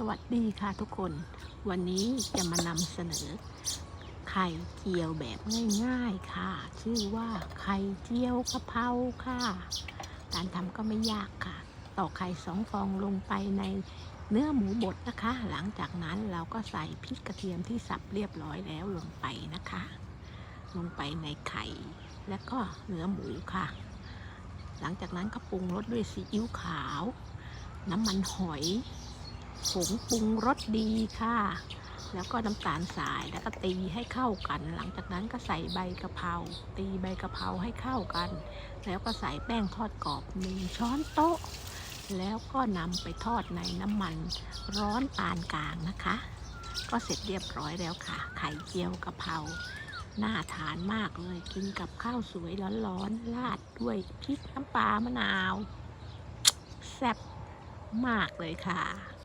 สวัสดีค่ะทุกคน วันนี้จะมานำเสนอ ไข่เจียวแบบง่ายๆค่ะ ชื่อว่าไข่เจียวกะเพราค่ะ การทำก็ไม่ยากค่ะ ตอกไข่สองฟองลงไปในเนื้อหมูบดนะคะ หลังจากนั้นเราก็ใส่พริกกระเทียมที่สับเรียบร้อยแล้วลงไปนะคะ ลงไปในไข่และก็เนื้อหมูค่ะ หลังจากนั้นก็ปรุงรสด้วยซีอิ๊วขาว น้ำมันหอย ผงปรุงรสดีค่ะ แล้วก็น้ำตาลทรายแล้วก็ตีให้เข้ากัน หลังจากนั้นก็ใส่ใบกะเพราตีใบกะเพราให้เข้ากัน แล้วก็ใส่แป้งทอดกรอบหนึ่งช้อนโต๊ะ แล้วก็นำไปทอดในน้ำมันร้อนปานกลางนะคะ ก็เสร็จเรียบร้อยแล้วค่ะ ไข่เจียวกะเพราน่าทานมากเลยกินกับข้าวสวยร้อนๆราดด้วยพริกน้ำปลามะนาว แซ่บมากเลยค่ะ